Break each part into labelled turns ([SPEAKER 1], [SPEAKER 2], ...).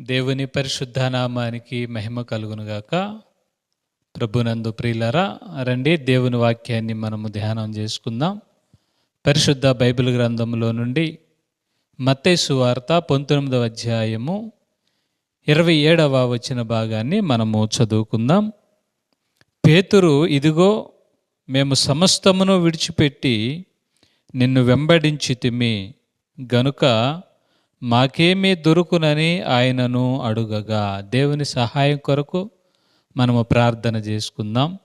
[SPEAKER 1] దేవుని పరిశుద్ధ నామానికి మహిమ కలుగునుగాక. ప్రభునందు ప్రియులరా రండి దేవుని వాక్యాన్ని మనము ధ్యానం చేసుకుందాం. పరిశుద్ధ బైబిల్ గ్రంథంలో నుండి మత్తేసు వార్త పంతొమ్మిదవ అధ్యాయము ఇరవై ఏడవ వచ్చిన భాగాన్ని మనము చదువుకుందాం. పేతురు ఇదిగో మేము సమస్తమును విడిచిపెట్టి నిన్ను వెంబడించితిమి గనుక మాకేమీ దొరుకునని ఆయనను అడుగగా. దేవుని సహాయం కొరకు మనము ప్రార్థన చేసుకుందాం.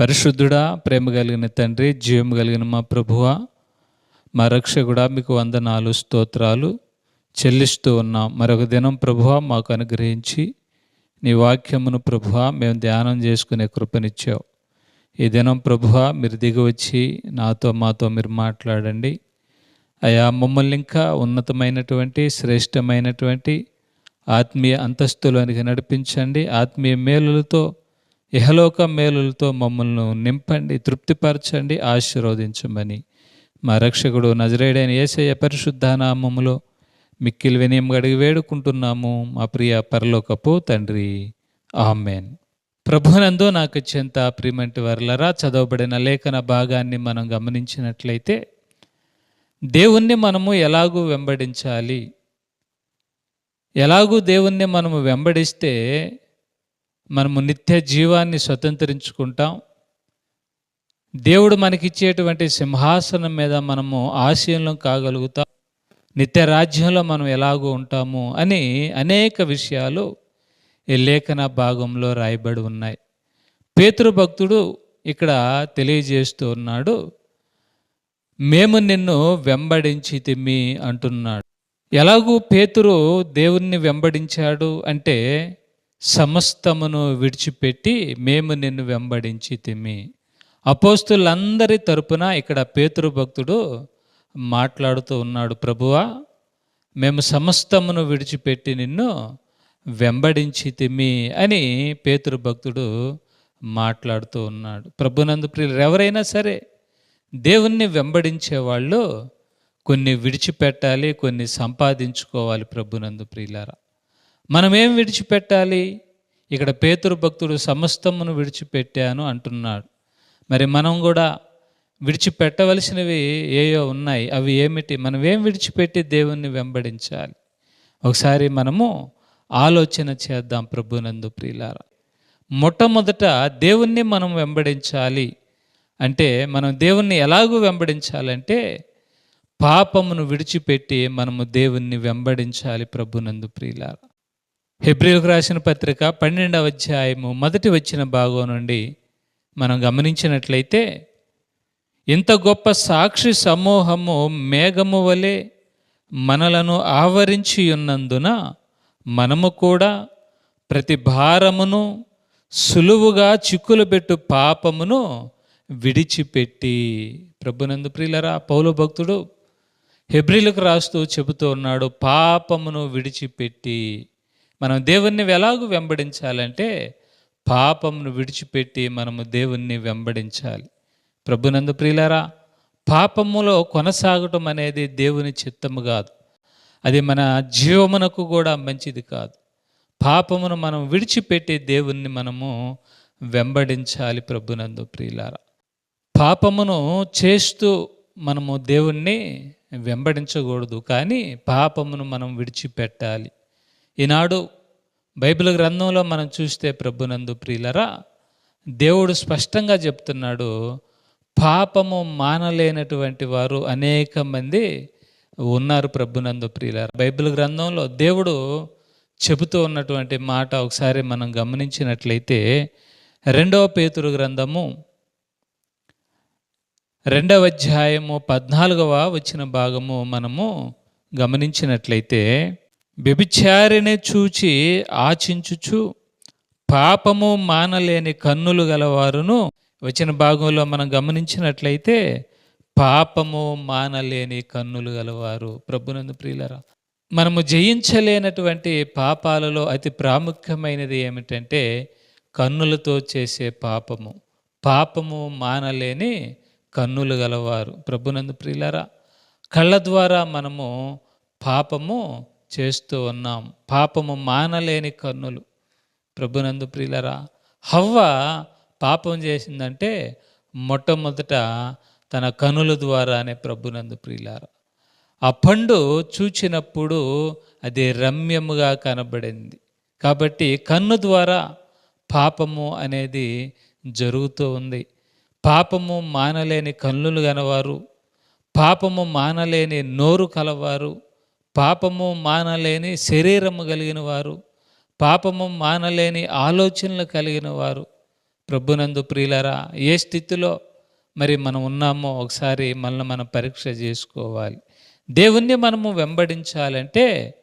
[SPEAKER 1] పరిశుద్ధుడా ప్రేమ కలిగిన తండ్రి జీవం కలిగిన మా ప్రభువ మా రక్షకుడా మీకు వందనాలు స్తోత్రాలు చెల్లిస్తూ ఉన్నాం. మరొక దినం ప్రభువ మాకు అనుగ్రహించి నీ వాక్యమును ప్రభువ మేము ధ్యానం చేసుకునే కృపనిచ్చావు. ఈ దినం ప్రభువ మీరు దిగి వచ్చి నాతో మాతో మీరు మాట్లాడండి. అయా మమ్మల్ని ఇంకా ఉన్నతమైనటువంటి శ్రేష్టమైనటువంటి ఆత్మీయ అంతస్తులోనికి నడిపించండి. ఆత్మీయ మేలులతో ఇహలోక మేలులతో మమ్మల్ని నింపండి తృప్తిపరచండి ఆశీర్వదించమని. మా రక్షకుడు నజరేడైన ఏసయ్య పరిశుద్ధానామములో మిక్కిలి వినయం గడిగి వేడుకుంటున్నాము. మా ప్రియ పరలోకపు తండ్రి. ఆమెన్. ప్రభునందు నాకు చెంత ప్రియమంటి వర్లరా చదవబడిన లేఖన భాగాన్ని మనం గమనించినట్లయితే దేవుణ్ణి మనము ఎలాగూ వెంబడించాలి? ఎలాగూ దేవుణ్ణి మనము వెంబడిస్తే మనము నిత్య జీవాన్ని స్వతంత్రించుకుంటాం? దేవుడు మనకిచ్చేటువంటి సింహాసనం మీద మనము ఆశయంలో కాగలుగుతాం? నిత్య రాజ్యంలో మనం ఎలాగూ ఉంటాము? అని అనేక విషయాలు లేఖన భాగంలో రాయబడి ఉన్నాయి. పేతృ భక్తుడు ఇక్కడ తెలియజేస్తూ ఉన్నాడు మేము నిన్ను వెంబడించి తిమ్మి అంటున్నాడు. ఎలాగూ పేతురు దేవుణ్ణి వెంబడించాడు అంటే సమస్తమును విడిచిపెట్టి మేము నిన్ను వెంబడించి తిమ్మి. అపోస్తులందరి తరపున ఇక్కడ పేతురు భక్తుడు మాట్లాడుతూ ఉన్నాడు ప్రభువా మేము సమస్తమును విడిచిపెట్టి నిన్ను వెంబడించి తిమ్మి అని పేతురు భక్తుడు మాట్లాడుతూ ఉన్నాడు. ప్రభునందు ప్రియులు ఎవరైనా సరే దేవుణ్ణి వెంబడించే వాళ్ళు కొన్ని విడిచిపెట్టాలి కొన్ని సంపాదించుకోవాలి ప్రభునందు ప్రియులారా. మనమేం విడిచిపెట్టాలి? ఇక్కడ పేతురు భక్తుడు సమస్తమును విడిచిపెట్టాను అంటున్నాడు. మరి మనం కూడా విడిచిపెట్టవలసినవి ఏయో ఉన్నాయి అవి ఏమిటి? మనం ఏం విడిచిపెట్టి దేవుణ్ణి వెంబడించాలి? ఒకసారి మనము ఆలోచన చేద్దాం ప్రభునందు ప్రియులారా. మొట్టమొదట దేవుణ్ణి మనం వెంబడించాలి అంటే మనం దేవుణ్ణి ఎలాగూ వెంబడించాలంటే పాపమును విడిచిపెట్టి మనము దేవుణ్ణి వెంబడించాలి ప్రభునందు ప్రియులారా. హెబ్రిల్కు రాసిన పత్రిక పన్నెండవ అధ్యాయము మొదటి వచ్చిన భాగం నుండి మనం గమనించినట్లయితే ఇంత గొప్ప సాక్షి సమూహము మేఘము వలె మనలను ఆవరించి ఉన్నందున మనము కూడా ప్రతి భారమును సులువుగా చిక్కులు పెట్టు పాపమును విడిచిపెట్టి. ప్రభునందు ప్రియులరా పౌలు భక్తుడు హెబ్రిలకు రాస్తూ చెబుతూ ఉన్నాడు పాపమును విడిచిపెట్టి. మనం దేవుణ్ణి ఎలాగూ వెంబడించాలంటే పాపమును విడిచిపెట్టి మనము దేవుణ్ణి వెంబడించాలి. ప్రభునందు ప్రియులరా పాపములో కొనసాగటం అనేది దేవుని చిత్తము కాదు. అది మన జీవమునకు కూడా మంచిది కాదు. పాపమును మనం విడిచిపెట్టి దేవుణ్ణి మనము వెంబడించాలి ప్రభునందు ప్రియులార. పాపమును చేస్తూ మనము దేవుణ్ణి వెంబడించకూడదు కానీ పాపమును మనం విడిచిపెట్టాలి. ఈనాడు బైబిల్ గ్రంథంలో మనం చూస్తే ప్రభునందు ప్రియులరా దేవుడు స్పష్టంగా చెప్తున్నాడు పాపము మానలేనటువంటి వారు అనేక మంది ఉన్నారు ప్రభునందు ప్రియుల బైబిల్ గ్రంథంలో దేవుడు చెబుతూ ఉన్నటువంటి మాట ఒకసారి మనం గమనించినట్లయితే రెండవ పేతురు గ్రంథము రెండవ అధ్యాయము పద్నాలుగవ వచ్చిన భాగము మనము గమనించినట్లయితే వ్యభిచారిని చూచి ఆచించుచు పాపము మానలేని కన్నులు గలవారును వచ్చిన భాగంలో మనం గమనించినట్లయితే పాపము మానలేని కన్నులు గలవారు. ప్రభునందు ప్రియులరా మనము జయించలేనటువంటి పాపాలలో అతి ప్రాముఖ్యమైనది ఏమిటంటే కన్నులతో చేసే పాపము. పాపము మానలేని కన్నులు గలవారు. ప్రభునందు ప్రియులరా కళ్ళ ద్వారా మనము పాపము చేస్తూ ఉన్నాం. పాపము మానలేని కన్నులు. ప్రభునందు ప్రియులరా హవ్వ పాపం చేసిందంటే మొట్టమొదట తన కనుల ద్వారానే ప్రభునందు ప్రియులార. ఆ పండు చూచినప్పుడు అది రమ్యముగా కనబడింది. కాబట్టి కన్ను ద్వారా పాపము అనేది జరుగుతూ ఉంది. పాపము మానలేని కన్నులు గనవారు పాపము మానలేని నోరు కలవారు పాపము మానలేని శరీరము కలిగిన వారు పాపము మానలేని ఆలోచనలు కలిగిన వారు ప్రభునందు ప్రియులరా ఏ స్థితిలో మరి మనం ఉన్నామో ఒకసారి మనల్ని మనం పరీక్ష చేసుకోవాలి. దేవుణ్ణి మనము వెంబడించాలంటే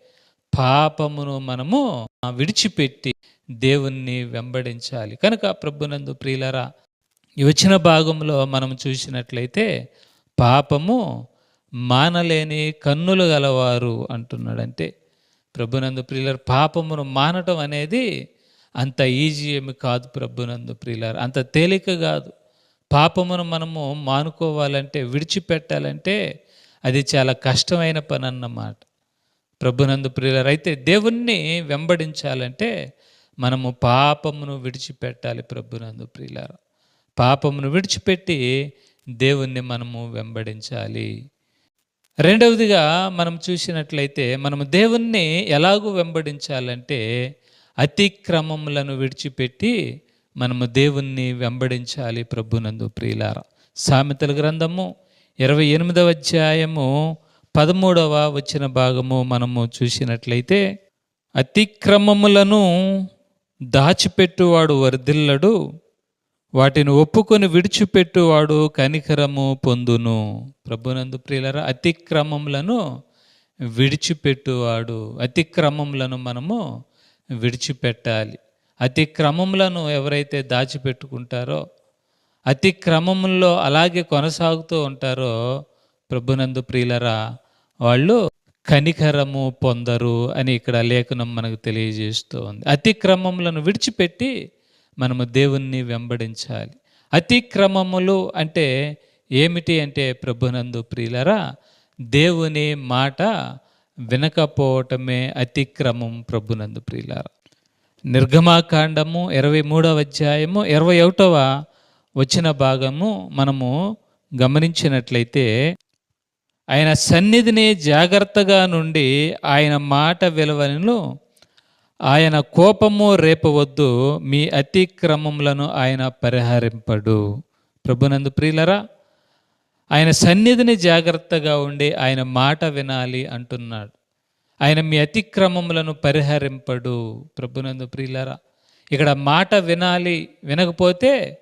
[SPEAKER 1] పాపమును మనము విడిచిపెట్టి దేవుణ్ణి వెంబడించాలి. కనుక ప్రభునందు ప్రియులరా ఈ భాగంలో మనం చూసినట్లయితే పాపము మానలేని కన్నులు గలవారు అంటున్నాడంటే ప్రభునందు ప్రియులర్ పాపమును మానటం అనేది అంత ఈజీ ఏమి కాదు ప్రభునందు ప్రియులర్. అంత తేలిక కాదు. పాపమును మనము మానుకోవాలంటే విడిచిపెట్టాలంటే అది చాలా కష్టమైన పని అన్నమాట ప్రభునందు ప్రియులర్ అయితే దేవుణ్ణి వెంబడించాలంటే మనము పాపమును విడిచిపెట్టాలి ప్రభునందు ప్రియులారు. పాపమును విడిచిపెట్టి దేవుణ్ణి మనము వెంబడించాలి. రెండవదిగా మనం చూసినట్లయితే మనము దేవుణ్ణి ఎలాగూ వెంబడించాలంటే అతిక్రమములను విడిచిపెట్టి మనము దేవుణ్ణి వెంబడించాలి ప్రభునందు ప్రియులార. సామెతల గ్రంథము ఇరవై ఎనిమిదవ అధ్యాయము పదమూడవ వచ్చిన భాగము మనము చూసినట్లయితే అతిక్రమములను దాచిపెట్టువాడు వర్ధిల్లడు వాటిని ఒప్పుకొని విడిచిపెట్టువాడు కనికరము పొందును. ప్రభునందు ప్రియులరా అతిక్రమములను విడిచిపెట్టువాడు అతిక్రమములను మనము విడిచిపెట్టాలి. అతిక్రమములను ఎవరైతే దాచిపెట్టుకుంటారో అతిక్రమముల్లో అలాగే కొనసాగుతూ ఉంటారో ప్రభునందు ప్రియులరా వాళ్ళు కనికరము పొందరు అని ఇక్కడ లేఖనం మనకు తెలియజేస్తూ ఉంది. అతిక్రమములను విడిచిపెట్టి మనము దేవుణ్ణి వెంబడించాలి. అతిక్రమములు అంటే ఏమిటి అంటే ప్రభునందు ప్రియులరా దేవుని మాట వినకపోవటమే అతిక్రమం ప్రభునందు ప్రియులారా. నిర్గమాకాండము ఇరవై మూడవ అధ్యాయము ఇరవై ఒకటవ వచ్చిన భాగము మనము గమనించినట్లయితే ఆయన సన్నిధిని జాగ్రత్తగా నుండి ఆయన మాట విలువలను ఆయన కోపము రేపవద్దు మీ అతిక్రమములను ఆయన పరిహరింపడు. ప్రభునందు ప్రియులరా ఆయన సన్నిధిని జాగ్రత్తగా ఉండి ఆయన మాట వినాలి అంటున్నాడు. ఆయన మీ అతిక్రమములను పరిహరింపడు. ప్రభునందు ప్రియులరా ఇక్కడ మాట వినాలి వినకపోతే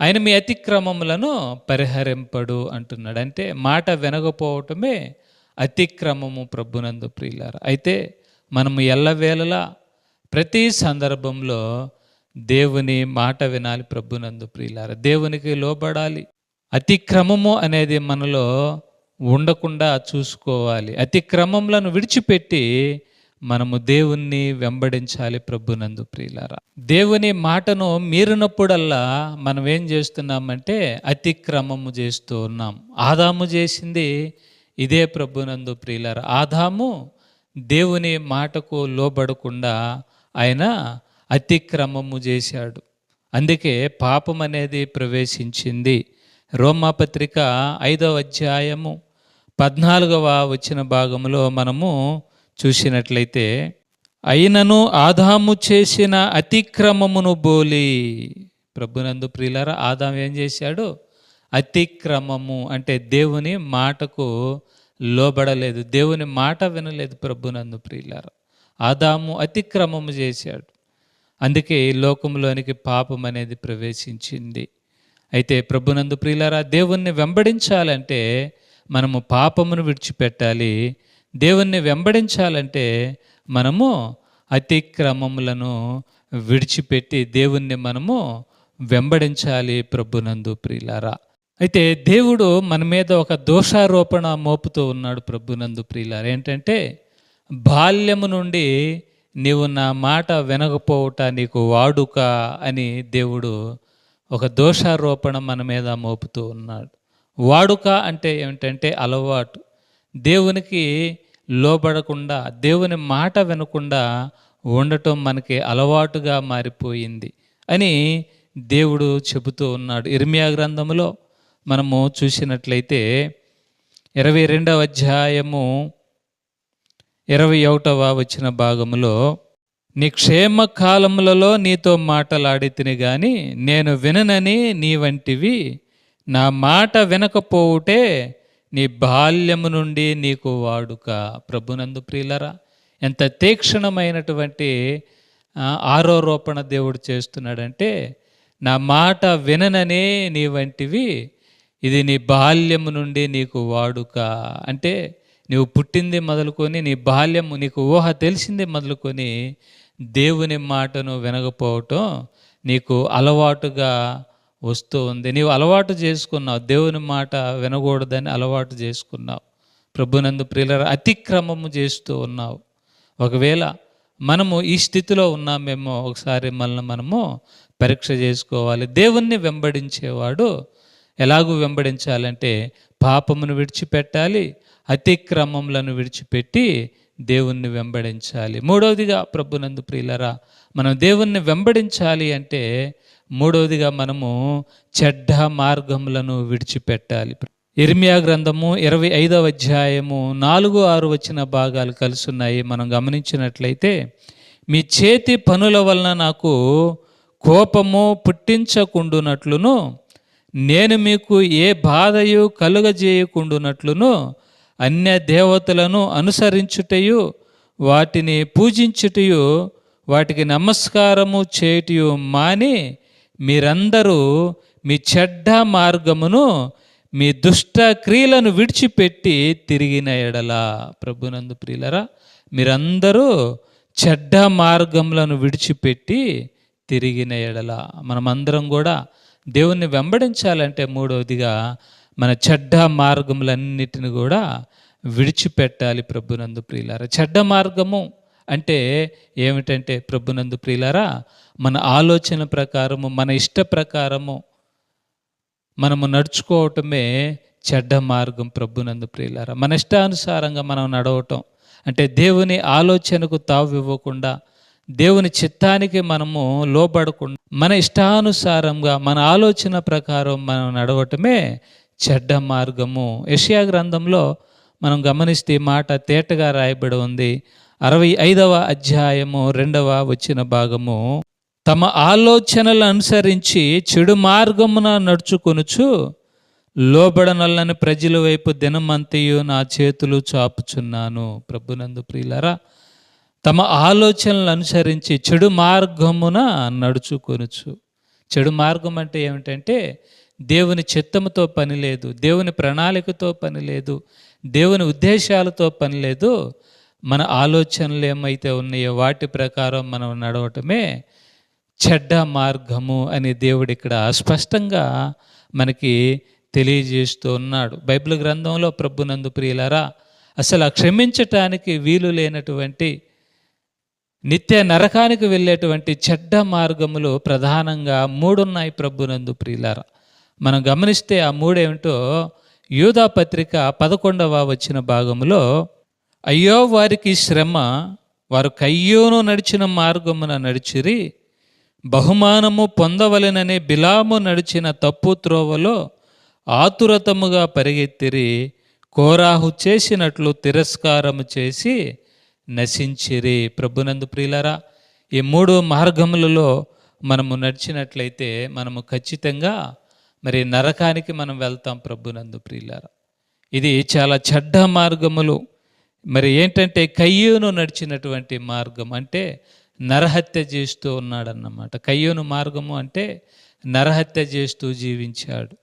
[SPEAKER 1] ఆయన మీ అతిక్రమములను పరిహరింపడు అంటున్నాడు. అంటే మాట వినకపోవటమే అతిక్రమము ప్రభునందు ప్రియులార. అయితే మనము ఎల్లవేళలా ప్రతి సందర్భంలో దేవుని మాట వినాలి ప్రభునందు ప్రియులారా. దేవునికి లోబడాలి. అతిక్రమము అనేది మనలో ఉండకుండా చూసుకోవాలి. అతిక్రమములను విడిచిపెట్టి మనము దేవుణ్ణి వెంబడించాలి ప్రభునందు ప్రియులారా. దేవుని మాటను మీరినప్పుడల్లా మనం ఏం చేస్తున్నామంటే అతిక్రమము చేస్తూ ఉన్నాం. ఆదాము చేసింది ఇదే ప్రభునందు ప్రియులారా. ఆదాము దేవుని మాటకు లోబడకుండా ఆయన అతిక్రమము చేశాడు. అందుకే పాపం అనేది ప్రవేశించింది రోమాపత్రిక ఐదవ అధ్యాయము పద్నాలుగవ వచ్చిన భాగంలో మనము చూసినట్లయితే అయినను ఆదాము చేసిన అతిక్రమమును బోలి. ప్రభునందు ప్రియులారా ఆదాం ఏం చేశాడు? అతిక్రమము అంటే దేవుని మాటకు లోబడలేదు. దేవుని మాట వినలేదు ప్రభునందు ప్రియులారా. ఆదాము అతిక్రమము చేశాడు. అందుకే ఈ లోకంలోనికి పాపం అనేది ప్రవేశించింది. అయితే ప్రభునందు ప్రియులారా దేవుణ్ణి వెంబడించాలంటే మనము పాపమును విడిచిపెట్టాలి. దేవుణ్ణి వెంబడించాలంటే మనము అతిక్రమములను విడిచిపెట్టి దేవుణ్ణి మనము వెంబడించాలి ప్రభునందు ప్రియులారా. అయితే దేవుడు మన మీద ఒక దోషారోపణ మోపుతూ ఉన్నాడు ప్రభునందు ప్రియులారా. ఏంటంటే బాల్యము నుండి నీవు నా మాట వినకపోవట నీకు వాడుక అని దేవుడు ఒక దోషారోపణ మన మీద మోపుతూ ఉన్నాడు. వాడుక అంటే ఏమిటంటే అలవాటు. దేవునికి లోబడకుండా దేవుని మాట వినకుండా ఉండటం మనకి అలవాటుగా మారిపోయింది అని దేవుడు చెబుతూ ఉన్నాడు. ఇర్మియా గ్రంథములో మనము చూసినట్లయితే ఇరవై రెండవ అధ్యాయము ఇరవై ఒకటవ వచ్చిన భాగములో నీ క్షేమ కాలములలో నీతో మాటలాడితిని గాని నేను విననని నీ వంటివి నా మాట వినకపోవుటే నీ బాల్యము నుండి నీకు వాడుక. ప్రభునందు ప్రియులరా ఎంత తీక్షణమైనటువంటి ఆరోరోపణ దేవుడు చేస్తున్నాడంటే నా మాట వినననే నీ వంటివి ఇది నీ బాల్యము నుండి నీకు వాడుక. అంటే నీవు పుట్టింది మొదలుకొని నీ బాల్యము నీకు ఊహ తెలిసింది మొదలుకొని దేవుని మాటను వినకపోవటం నీకు అలవాటుగా వస్తూ ఉంది. నీవు అలవాటు చేసుకున్నావు. దేవుని మాట వినకూడదని అలవాటు చేసుకున్నావు. ప్రభునందు ప్రియుల అతిక్రమము చేస్తూ ఉన్నావు. ఒకవేళ మనము ఈ స్థితిలో ఉన్నామేమో ఒకసారి మనల్ని మనము పరీక్ష చేసుకోవాలి. దేవుణ్ణి వెంబడించేవాడు ఎలాగూ వెంబడించాలంటే పాపమును విడిచిపెట్టాలి అతిక్రమములను విడిచిపెట్టి దేవుణ్ణి వెంబడించాలి. మూడవదిగా ప్రభునందు ప్రియులరా మనం దేవుణ్ణి వెంబడించాలి అంటే మూడవదిగా మనము చెడ్డ మార్గములను విడిచిపెట్టాలి. ఇర్మియా గ్రంథము ఇరవై ఐదవ అధ్యాయము నాలుగు ఆరు వచ్చిన భాగాలు కలుసున్నాయి మనం గమనించినట్లయితే మీ చేతి పనుల వలన నాకు కోపము పుట్టించకుండునట్లును నేను మీకు ఏ బాధయు కలుగజేయకుండునట్లును అన్య దేవతలను అనుసరించుటయు వాటిని పూజించుటయు వాటికి నమస్కారము చేయుటయు మాని మీరందరూ మీ చెడ్డ మార్గమును మీ దుష్ట క్రియలను విడిచిపెట్టి తిరిగిన ఎడల. ప్రభునందు ప్రియులరా మీరందరూ చెడ్డ మార్గములను విడిచిపెట్టి తిరిగిన ఎడల. మనమందరం కూడా దేవుణ్ణి వెంబడించాలంటే మూడవదిగా మన చెడ్డ మార్గములన్నిటిని కూడా విడిచిపెట్టాలి ప్రభునందు ప్రియులారా. చెడ్డ మార్గము అంటే ఏమిటంటే ప్రభునందు ప్రియులారా మన ఆలోచన ప్రకారము మన ఇష్ట ప్రకారము మనము నడుచుకోవటమే చెడ్డ మార్గం ప్రభునందు ప్రియులారా. మన ఇష్టానుసారంగా మనం నడవటం అంటే దేవుని ఆలోచనకు తావు ఇవ్వకుండా దేవుని చిత్తానికి మనము లోబడకుండా మన ఇష్టానుసారంగా మన ఆలోచన ప్రకారం మనం నడవటమే చెడ్డ మార్గము. యషియా గ్రంథంలో మనం గమనిస్తే మాట తేటగా రాయబడి ఉంది. అరవై ఐదవ అధ్యాయము రెండవ వచ్చిన భాగము. తమ ఆలోచనలు అనుసరించి చెడు మార్గమున నడుచుకొనుచు లోబడనల్లని ప్రజల వైపు దినమంతయు నా చేతులు చాపుచున్నాను. ప్రభునందు ప్రియులరా తమ ఆలోచనలు అనుసరించి చెడు మార్గమున నడుచుకొనుచు. చెడు మార్గం అంటే ఏమిటంటే దేవుని చిత్తముతో పని లేదు దేవుని ప్రణాళికతో పని లేదు దేవుని ఉద్దేశాలతో పని లేదు. మన ఆలోచనలు ఏమైతే ఉన్నాయో వాటి ప్రకారం మనం నడవటమే చెడ్డ మార్గము అని దేవుడు ఇక్కడ స్పష్టంగా మనకి తెలియజేస్తూ ఉన్నాడు. బైబిల్ గ్రంథంలో ప్రభునందు ప్రియులరా అసలు క్షమించటానికి వీలు లేనటువంటి నిత్య నరకానికి వెళ్ళేటువంటి చెడ్డ మార్గములు ప్రధానంగా మూడున్నాయి ప్రభునందు ప్రియులారా. మనం గమనిస్తే ఆ మూడేమిటో యూదా పత్రిక పదకొండవ వచ్చిన భాగములో అయ్యో వారికి శ్రమ వారు కయ్యోను నడిచిన మార్గమున నడిచిరి బహుమానము పొందవలెననే బిలాము నడిచిన తప్పు త్రోవలో ఆతురతముగా పరిగెత్తిరి కోరాహు చేసినట్లు తిరస్కారము చేసి నశించిరి. ప్రభునందు ప్రియులరా ఈ మూడు మార్గములలో మనము నడిచినట్లయితే మనము ఖచ్చితంగా మరి నరకానికి మనం వెళ్తాం ప్రభునందు ప్రియులారా. ఇది చాలా చెడ్డ మార్గములు. మరి ఏంటంటే కయ్యూను నడిచినటువంటి మార్గం అంటే నరహత్య చేస్తూ ఉన్నాడన్నమాట. కయ్యూను మార్గము అంటే నరహత్య చేస్తూ జీవించాడు.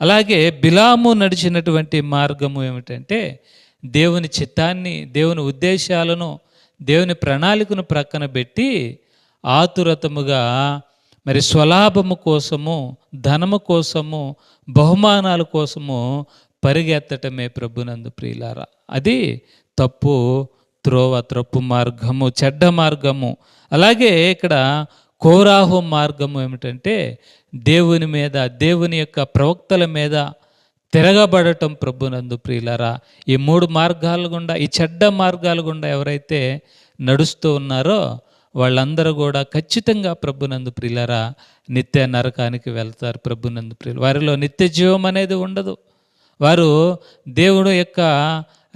[SPEAKER 1] అలాగే బిలాము నడిచినటువంటి మార్గము ఏమిటంటే దేవుని చిత్తాన్ని దేవుని ఉద్దేశాలను దేవుని ప్రణాళికను ప్రక్కన పెట్టి ఆతురతముగా మరి స్వలాభము కోసము ధనము కోసము బహుమానాల కోసము పరిగెత్తటమే ప్రభునందు ప్రియులారా. అది తప్పు త్రోవ త్రప్పు మార్గము చెడ్డ మార్గము. అలాగే ఇక్కడ కోరాహు మార్గము ఏమిటంటే దేవుని మీద దేవుని యొక్క ప్రవక్తల మీద తిరగబడటం ప్రభునందు ప్రియులరా ఈ మూడు మార్గాల గుండా ఈ చెడ్డ మార్గాల గుండా ఎవరైతే నడుస్తూ ఉన్నారో వాళ్ళందరూ కూడా ఖచ్చితంగా ప్రభునందు ప్రియులరా నిత్య నరకానికి వెళ్తారు ప్రభునందు ప్రియులు. వారిలో నిత్య జీవం అనేది ఉండదు. వారు దేవుడు యొక్క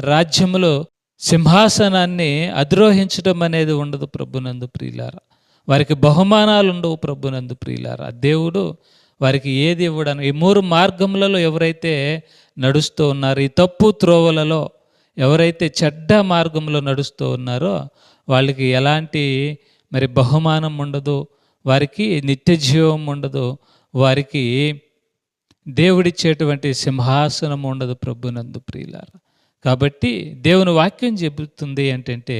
[SPEAKER 1] రాజ్యములో సింహాసనాన్ని అధిరోహించడం అనేది ఉండదు ప్రభునందు ప్రియులారా. వారికి బహుమానాలు ఉండవు ప్రభునందు ప్రియులారా. దేవుడు వారికి ఏది ఇవ్వడానికి ఈ మూడు మార్గములలో ఎవరైతే నడుస్తూ ఉన్నారు ఈ తప్పు త్రోవలలో ఎవరైతే చెడ్డ మార్గంలో నడుస్తూ ఉన్నారో వాళ్ళకి ఎలాంటి మరి బహుమానం ఉండదు వారికి నిత్య జీవం ఉండదు వారికి దేవుడిచ్చేటువంటి సింహాసనం ఉండదు ప్రభునందు ప్రియులారా. కాబట్టి దేవుని వాక్యం చెబుతుంది ఏంటంటే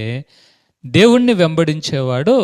[SPEAKER 1] దేవుణ్ణి వెంబడించేవాడు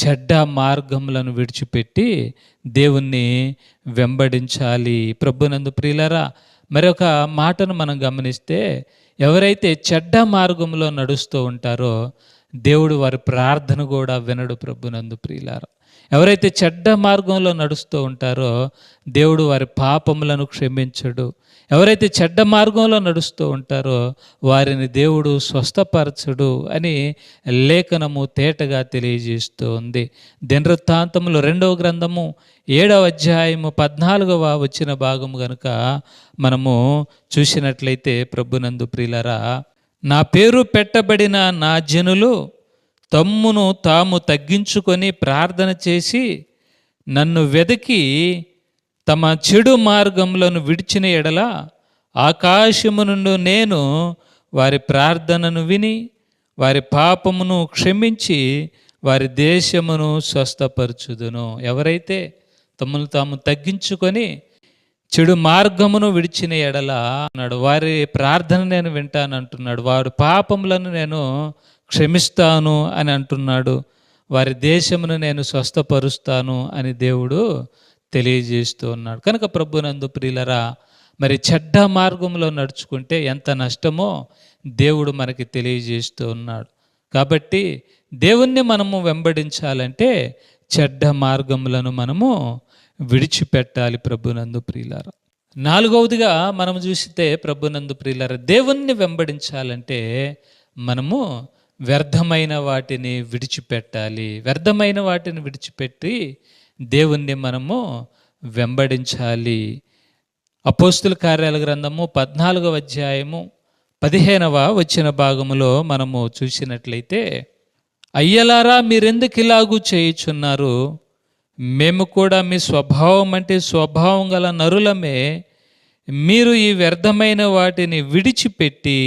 [SPEAKER 1] చెడ్డ మార్గములను విడిచిపెట్టి దేవుణ్ణి వెంబడించాలి. ప్రభునందు ప్రియులరా మరొక మాటను మనం గమనిస్తే ఎవరైతే చెడ్డ మార్గంలో నడుస్తూ ఉంటారో దేవుడు వారి ప్రార్థన కూడా వినడు ప్రభునందు ప్రియులారా. ఎవరైతే చెడ్డ మార్గంలో నడుస్తూ ఉంటారో దేవుడు వారి పాపములను క్షమించడు. ఎవరైతే చెడ్డ మార్గంలో నడుస్తూ ఉంటారో వారిని దేవుడు స్వస్థపరచడు అని లేఖనము తేటగా తెలియజేస్తూ ఉంది. దినవృత్తాంతములు రెండవ గ్రంథము ఏడవ అధ్యాయము పద్నాలుగవ వచ్చిన భాగము గనుక మనము చూసినట్లయితే ప్రభునందు ప్రియులరా నా పేరు పెట్టబడిన నా జనులు తమ్మును తాము తగ్గించుకొని ప్రార్థన చేసి నన్ను వెదకి తమ చెడు మార్గములను విడిచిన ఎడల ఆకాశము నుండి నేను వారి ప్రార్థనను విని వారి పాపమును క్షమించి వారి దేశమును స్వస్థపరచుదును. ఎవరైతే తమను తాము తగ్గించుకొని చెడు మార్గమును విడిచిన ఎడల అన్నాడు వారి ప్రార్థన నేను వింటానంటున్నాడు వారి పాపములను నేను క్షమిస్తాను అని అంటున్నాడు. వారి దేశమును నేను స్వస్థపరుస్తాను అని దేవుడు తెలియజేస్తూ ఉన్నాడు. కనుక ప్రభునందు ప్రియులరా మరి చెడ్డ మార్గంలో నడుచుకుంటే ఎంత నష్టమో దేవుడు మనకి తెలియజేస్తూ ఉన్నాడు. కాబట్టి దేవుణ్ణి మనము వెంబడించాలంటే చెడ్డ మార్గములను మనము విడిచిపెట్టాలి ప్రభునందు ప్రియులార. నాలుగవదిగా మనం చూస్తే ప్రభునందు ప్రియులార దేవుణ్ణి వెంబడించాలంటే మనము వ్యర్థమైన వాటిని విడిచిపెట్టాలి. వ్యర్థమైన వాటిని విడిచిపెట్టి దేవుణ్ణి మనము వెంబడించాలి. అపోస్తుల కార్యాల గ్రంథము పద్నాలుగవ అధ్యాయము పదిహేనవ వచ్చిన భాగములో మనము చూసినట్లయితే అయ్యలారా మీరెందుకు ఇలాగూ చేయుచున్నారు? మేము కూడా మీ స్వభావం అంటే స్వభావం గల నరులమే మీరు ఈ వ్యర్థమైన వాటిని విడిచిపెట్టి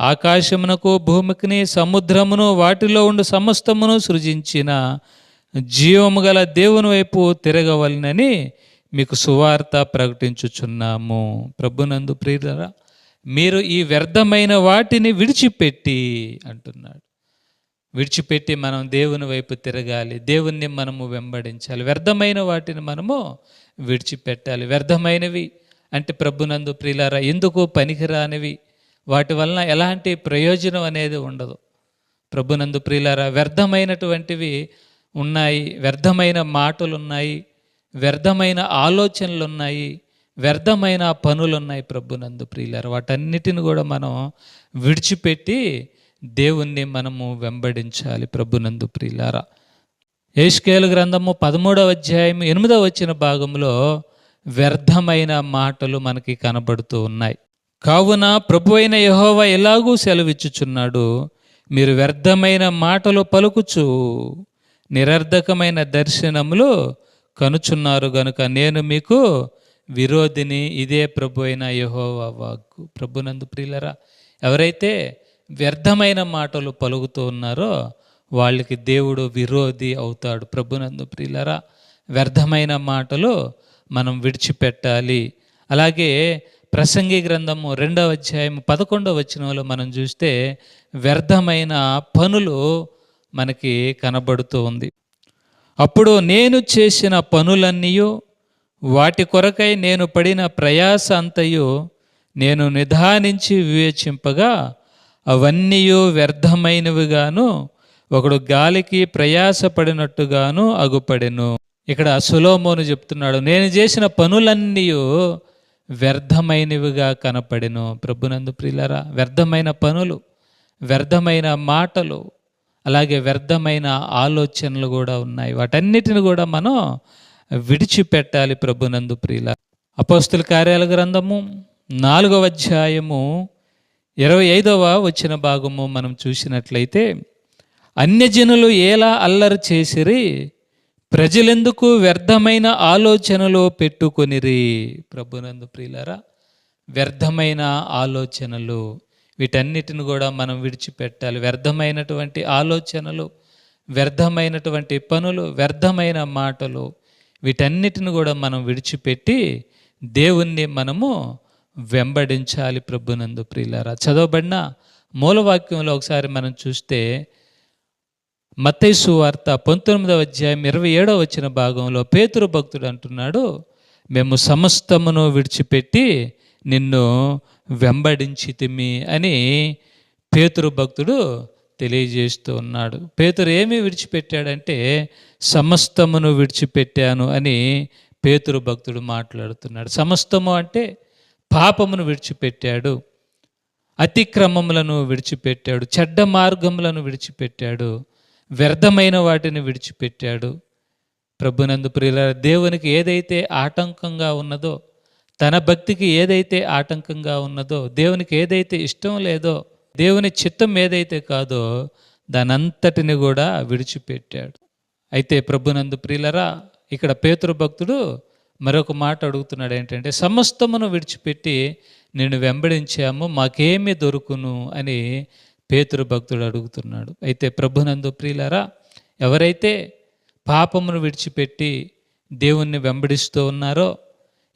[SPEAKER 1] ఆకాశమునకు భూమికిని సముద్రమును వాటిలో ఉండు సమస్తమును సృజించిన జీవము గల దేవుని వైపు తిరగవలనని మీకు సువార్త ప్రకటించుచున్నాము. ప్రభునందు ప్రియులరా మీరు ఈ వ్యర్థమైన వాటిని విడిచిపెట్టి అంటున్నాడు. విడిచిపెట్టి మనం దేవుని వైపు తిరగాలి దేవుణ్ణి మనము వెంబడించాలి వ్యర్థమైన వాటిని మనము విడిచిపెట్టాలి. వ్యర్థమైనవి అంటే ప్రభునందు ప్రియులారా ఎందుకు పనికిరానివి? వాటి వలన ఎలాంటి ప్రయోజనం అనేది ఉండదు. ప్రభునందు ప్రియులారా వ్యర్థమైనటువంటివి ఉన్నాయి వ్యర్థమైన మాటలు ఉన్నాయి వ్యర్థమైన ఆలోచనలు ఉన్నాయి వ్యర్థమైన పనులు ఉన్నాయి ప్రభునందు ప్రియులారా. వాటన్నిటిని కూడా మనం విడిచిపెట్టి దేవుణ్ణి మనము వెంబడించాలి ప్రభునందు ప్రియులారా. ఏష్కేలు గ్రంథము పదమూడవ అధ్యాయం ఎనిమిదవ వచ్చిన భాగంలో వ్యర్థమైన మాటలు మనకి కనబడుతూ ఉన్నాయి. కావున ప్రభు అయిన యహోవ ఎలాగూ సెలవిచ్చుచున్నాడు? మీరు వ్యర్థమైన మాటలు పలుకుచు నిరర్ధకమైన దర్శనములు కనుచున్నారు గనుక నేను మీకు విరోధిని ఇదే ప్రభు అయిన యహోవా వాక్కు. ప్రభునందు ప్రియులరా ఎవరైతే వ్యర్థమైన మాటలు పలుకుతూ ఉన్నారో వాళ్ళకి దేవుడు విరోధి అవుతాడు. ప్రభునందు ప్రియులరా వ్యర్థమైన మాటలు మనం విడిచిపెట్టాలి. అలాగే ప్రసంగి గ్రంథము రెండవ అధ్యాయం పదకొండవ వచనంలో మనం చూస్తే వ్యర్థమైన పనులు మనకి కనబడుతూ ఉంది. అప్పుడు నేను చేసిన పనులన్నీ వాటి కొరకై నేను పడిన ప్రయాస అంతయు నేను నిదానించి వివేచింపగా అవన్నీ వ్యర్థమైనవిగాను ఒకడు గాలికి ప్రయాసపడినట్టుగాను అగుపడెను. ఇక్కడ సులోమోను చెప్తున్నాడు నేను చేసిన పనులన్నీ వ్యర్థమైనవిగా కనపడెను. ప్రభునందు ప్రిలరా వ్యర్థమైన పనులు వ్యర్థమైన మాటలు అలాగే వ్యర్థమైన ఆలోచనలు కూడా ఉన్నాయి. వాటన్నిటిని కూడా మనం విడిచిపెట్టాలి ప్రభునందు ప్రియుల అపోస్తుల కార్యాల గ్రంథము నాలుగవ అధ్యాయము ఇరవై ఐదవ వచ్చిన భాగము మనం చూసినట్లయితే అన్యజనులు ఎలా అల్లరి చేసిరి? ప్రజలెందుకు వ్యర్థమైన ఆలోచనలో పెట్టుకొనిరి? ప్రభునందు ప్రియులరా వ్యర్థమైన ఆలోచనలు వీటన్నిటిని కూడా మనం విడిచిపెట్టాలి. వ్యర్థమైనటువంటి ఆలోచనలు వ్యర్థమైనటువంటి పనులు వ్యర్థమైన మాటలు వీటన్నిటిని కూడా మనం విడిచిపెట్టి దేవుణ్ణి మనము వెంబడించాలి. ప్రభునందు ప్రియులరా చదవబడిన మూలవాక్యంలో ఒకసారి మనం చూస్తే మత్తైసు వార్త పంతొమ్మిదవ అధ్యాయం ఇరవై ఏడవ వచ్చిన భాగంలో పేతురు భక్తుడు అంటున్నాడు మేము సమస్తమును విడిచిపెట్టి నిన్ను వెంబడించితిమి అని పేతురు భక్తుడు తెలియజేస్తూ ఉన్నాడు. పేతురు ఏమి విడిచిపెట్టాడంటే సమస్తమును విడిచిపెట్టాను అని పేతురు భక్తుడు మాట్లాడుతున్నాడు. సమస్తము అంటే పాపమును విడిచిపెట్టాడు అతిక్రమములను విడిచిపెట్టాడు చెడ్డ మార్గములను విడిచిపెట్టాడు వ్యర్థమైన వాటిని విడిచిపెట్టాడు. ప్రభునందు ప్రియుల దేవునికి ఏదైతే ఆటంకంగా ఉన్నదో తన భక్తికి ఏదైతే ఆటంకంగా ఉన్నదో దేవునికి ఏదైతే ఇష్టం లేదో దేవుని చిత్తం ఏదైతే కాదో దానంతటిని కూడా విడిచిపెట్టాడు. అయితే ప్రభునందు ప్రియులరా ఇక్కడ పేతురు భక్తుడు మరొక మాట అడుగుతున్నాడు ఏంటంటే సమస్తమును విడిచిపెట్టి నేను వెంబడించాము మాకేమి దొరుకును అని పేతురు భక్తుడు అడుగుతున్నాడు. అయితే ప్రభునందు ప్రియులరా ఎవరైతే పాపమును విడిచిపెట్టి దేవుణ్ణి వెంబడిస్తూ ఉన్నారో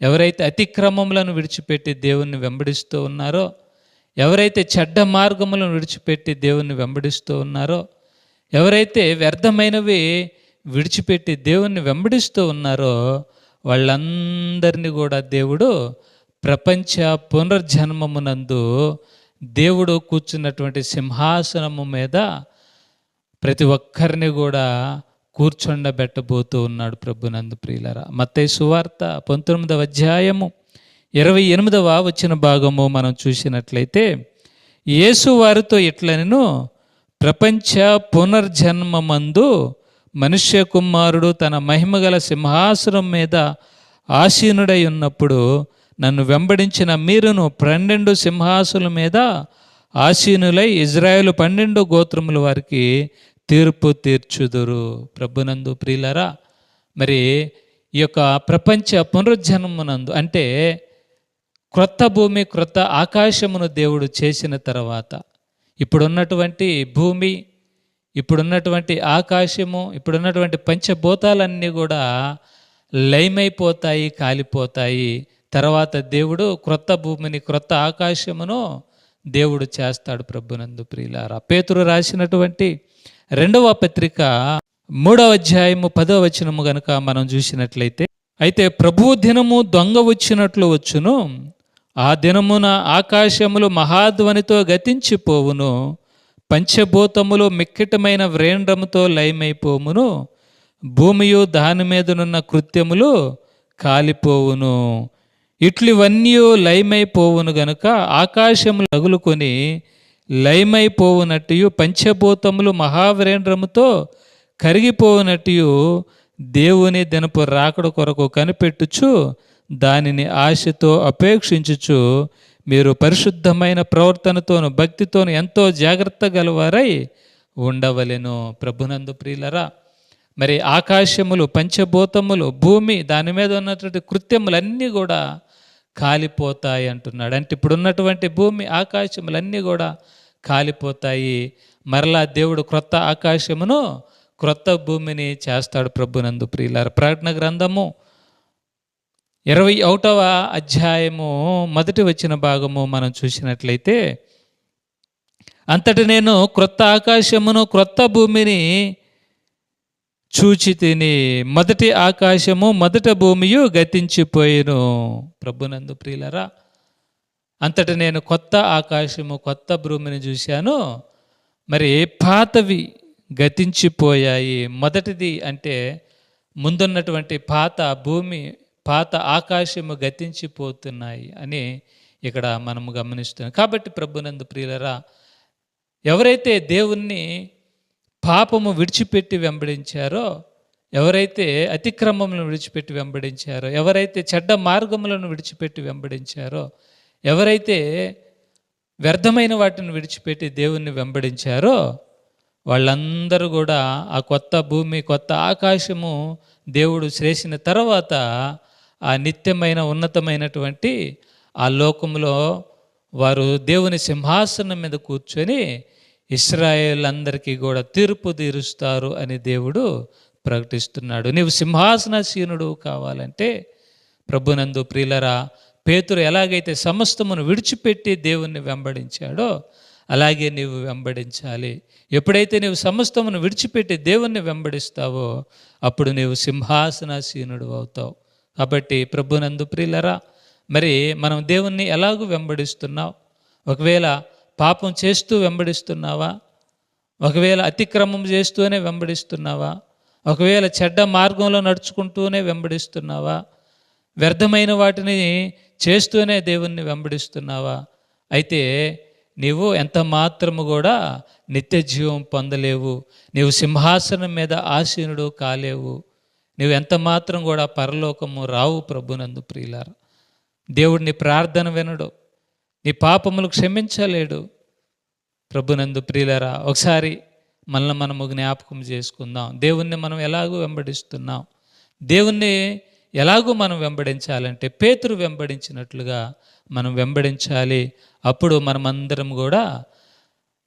[SPEAKER 1] ఎవరైతే అతిక్రమములను విడిచిపెట్టి దేవుణ్ణి వెంబడిస్తూ ఉన్నారో ఎవరైతే చెడ్డ మార్గములను విడిచిపెట్టి దేవుణ్ణి వెంబడిస్తూ ఉన్నారో ఎవరైతే వ్యర్థమైనవి విడిచిపెట్టి దేవుణ్ణి వెంబడిస్తూ ఉన్నారో వాళ్ళందరినీ కూడా దేవుడు ప్రపంచ పునర్జన్మమునందు దేవుడు కూర్చున్నటువంటి సింహాసనము మీద ప్రతి ఒక్కరిని కూడా కూర్చొండబెట్టబోతూ ఉన్నాడు ప్రభునందు ప్రియులరా. మత్తయి సువార్త పంతొమ్మిదవ అధ్యాయము ఇరవై ఎనిమిదవ వచ్చిన భాగము మనం చూసినట్లయితే యేసు వారితో ఇట్లనను ప్రపంచ పునర్జన్మమందు మనుష్య కుమారుడు తన మహిమగల సింహాసనం మీద ఆసీనుడై ఉన్నప్పుడు నన్ను వెంబడించిన మీరును పన్నెండు సింహాసుల మీద ఆసీనులై ఇజ్రాయేల్ పన్నెండు గోత్రముల వారికి తీర్పు తీర్చుదురు. ప్రభునందు ప్రియులరా మరి ఈ యొక్క ప్రపంచ పునరుజ్జనమునందు అంటే క్రొత్త భూమి క్రొత్త ఆకాశమును దేవుడు చేసిన తర్వాత ఇప్పుడున్నటువంటి భూమి ఇప్పుడున్నటువంటి ఆకాశము ఇప్పుడున్నటువంటి పంచభూతాలన్నీ కూడా లయమైపోతాయి కాలిపోతాయి. తర్వాత దేవుడు క్రొత్త భూమిని క్రొత్త ఆకాశమును దేవుడు చేస్తాడు ప్రభునందు ప్రియులారా. పేతురు రాసినటువంటి రెండవ పత్రిక మూడవ అధ్యాయము పదవ వచనము గనుక మనం చూసినట్లయితే అయితే ప్రభు దినము దొంగ వచ్చినట్లు వచ్చును ఆ దినమున ఆకాశములు మహాధ్వనితో గతించిపోవును పంచభూతములు మిక్కిటమైన వ్రేండ్రముతో లయమైపోమును భూమియు దాని మీదనున్న కృత్యములు కాలిపోవును. ఇట్లివన్నీ లయమైపోవును గనుక ఆకాశములు తగులుకొని లయమైపోవునట్టు పంచభూతములు మహావరేంద్రముతో కరిగిపోవునట్టు దేవుని దినపు రాకడ కొరకు కనిపెట్టుచు దానిని ఆశతో అపేక్షించుచు మీరు పరిశుద్ధమైన ప్రవర్తనతోను భక్తితోను ఎంతో జాగ్రత్త గలవారై ఉండవలెను. ప్రభునందు ప్రియులరా మరి ఆకాశములు పంచభూతములు భూమి దాని మీద ఉన్నటువంటి కృత్యములన్నీ కూడా కాలిపోతాయి అంటున్నాడు. అంటే ఇప్పుడు ఉన్నటువంటి భూమి ఆకాశములన్నీ కూడా కాలిపోతాయి. మరలా దేవుడు క్రొత్త ఆకాశమును క్రొత్త భూమిని చేస్తాడు ప్రభునందు ప్రియులారు. ప్రకటన గ్రంథము ఇరవై ఒకటవ అధ్యాయము మొదటి వచ్చిన భాగము మనం చూసినట్లయితే అంతటి నేను క్రొత్త ఆకాశమును క్రొత్త భూమిని చూచి తిని మొదటి ఆకాశము మొదట భూమియు గతించిపోయిను. ప్రభునందు ప్రియులరా అంతట నేను కొత్త ఆకాశము కొత్త భూమిని చూశాను. మరి పాతవి గతించిపోయాయి? మొదటిది అంటే ముందున్నటువంటి పాత భూమి పాత ఆకాశము గతించిపోతున్నాయి అని ఇక్కడ మనము గమనిస్తున్నాం. కాబట్టి ప్రభునందు ప్రియులరా ఎవరైతే దేవుణ్ణి పాపము విడిచిపెట్టి వెంబడించారో ఎవరైతే అతిక్రమములను విడిచిపెట్టి వెంబడించారో ఎవరైతే చెడ్డ మార్గములను విడిచిపెట్టి వెంబడించారో ఎవరైతే వ్యర్థమైన వాటిని విడిచిపెట్టి దేవుణ్ణి వెంబడించారో వాళ్ళందరూ కూడా ఆ కొత్త భూమి కొత్త ఆకాశము దేవుడు చేసిన తర్వాత ఆ నిత్యమైన ఉన్నతమైనటువంటి ఆ లోకంలో వారు దేవుని సింహాసనం మీద కూర్చొని ఇస్రాయేల్ అందరికీ కూడా తీర్పు తీరుస్తారు అని దేవుడు ప్రకటిస్తున్నాడు. నీవు సింహాసనశీనుడు కావాలంటే ప్రభునందు ప్రియులరా పేతురు ఎలాగైతే సమస్తమును విడిచిపెట్టి దేవుణ్ణి వెంబడించాడో అలాగే నీవు వెంబడించాలి. ఎప్పుడైతే నీవు సమస్తమును విడిచిపెట్టి దేవుణ్ణి వెంబడిస్తావో అప్పుడు నీవు సింహాసనశీనుడు అవుతావు. కాబట్టి ప్రభునందు ప్రియులరా మరి మనం దేవుణ్ణి ఎలాగూ వెంబడిస్తున్నావు ఒకవేళ పాపం చేస్తూ వెంబడిస్తున్నావా? ఒకవేళ అతిక్రమం చేస్తూనే వెంబడిస్తున్నావా? ఒకవేళ చెడ్డ మార్గంలో నడుచుకుంటూనే వెంబడిస్తున్నావా? వ్యర్థమైన వాటిని చేస్తూనే దేవుణ్ణి వెంబడిస్తున్నావా? అయితే నీవు ఎంత మాత్రము కూడా నిత్య జీవం పొందలేవు. నీవు సింహాసనం మీద ఆసీనుడు కాలేవు. నీవు ఎంత మాత్రం కూడా పరలోకము రావు ప్రభునందు ప్రియులార. దేవుడిని ప్రార్థన వినడు. నీ పాపములు క్షమించలేడు. ప్రభునందు ప్రియులరా ఒకసారి మనల్ని మనము జ్ఞాపకం చేసుకుందాం. దేవుణ్ణి మనం ఎలాగో వెంబడిస్తున్నాం? దేవుణ్ణి ఎలాగో మనం వెంబడించాలంటే పేతురు వెంబడించినట్లుగా మనం వెంబడించాలి. అప్పుడు మనమందరం కూడా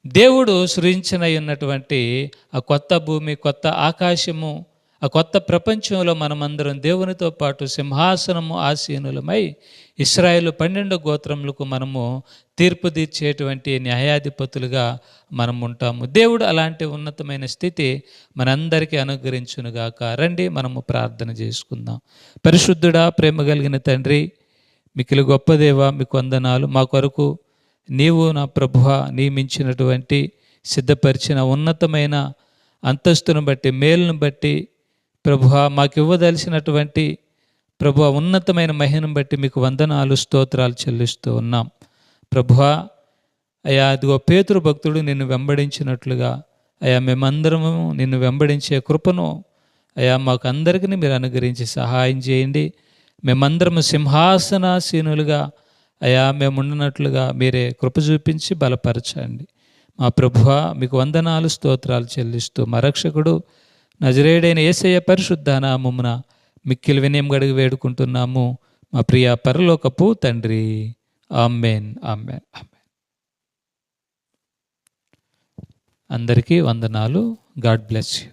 [SPEAKER 1] దేవుడు సృజించిన ఉన్నటువంటి ఆ కొత్త భూమి కొత్త ఆకాశము ఆ కొత్త ప్రపంచంలో మనమందరం దేవునితో పాటు సింహాసనము ఆసీనులమై ఇస్రాయేల్ పన్నెండు గోత్రములకు మనము తీర్పు తీర్చేటువంటి న్యాయాధిపతులుగా మనం ఉంటాము. దేవుడు అలాంటి ఉన్నతమైన స్థితి మనందరికీ అనుగ్రహించునుగాక. రండి మనము ప్రార్థన చేసుకుందాం. పరిశుద్ధుడా ప్రేమ కలిగిన తండ్రి మికిలి గొప్ప దేవ మీకు వందనాలు. మా కొరకు నీవు నా ప్రభువ నియమించినటువంటి సిద్ధపరిచిన ఉన్నతమైన అంతస్తును బట్టి మేలును బట్టి ప్రభువ మాకు ఇవ్వదలిసినటువంటి ప్రభువ ఉన్నతమైన మహిమను బట్టి మీకు వందనాలు స్తోత్రాలు చెల్లిస్తూ ఉన్నాం. ప్రభువ అయా అదిగో పేతురు భక్తుడు నిన్ను వెంబడించినట్లుగా అయా మేమందరము నిన్ను వెంబడించే కృపను అయా మాకు అందరికీ మీరు అనుగ్రహించి సహాయం చేయండి. మేమందరము సింహాసనాసీనులుగా అయా మేము ఉండినట్లుగా మీరే కృప చూపించి బలపరచండి. మా ప్రభువ మీకు వందనాలు స్తోత్రాలు చెల్లిస్తూ మా రక్షకుడు నజరేడైన ఏసయ్య పరిశుద్ధ నామమున మిక్కిలి వినయం గడిగి వేడుకుంటున్నాము. మా ప్రియ పరలోకపు తండ్రి. Amen amen amen. అందరికీ వందనాలు. God bless you.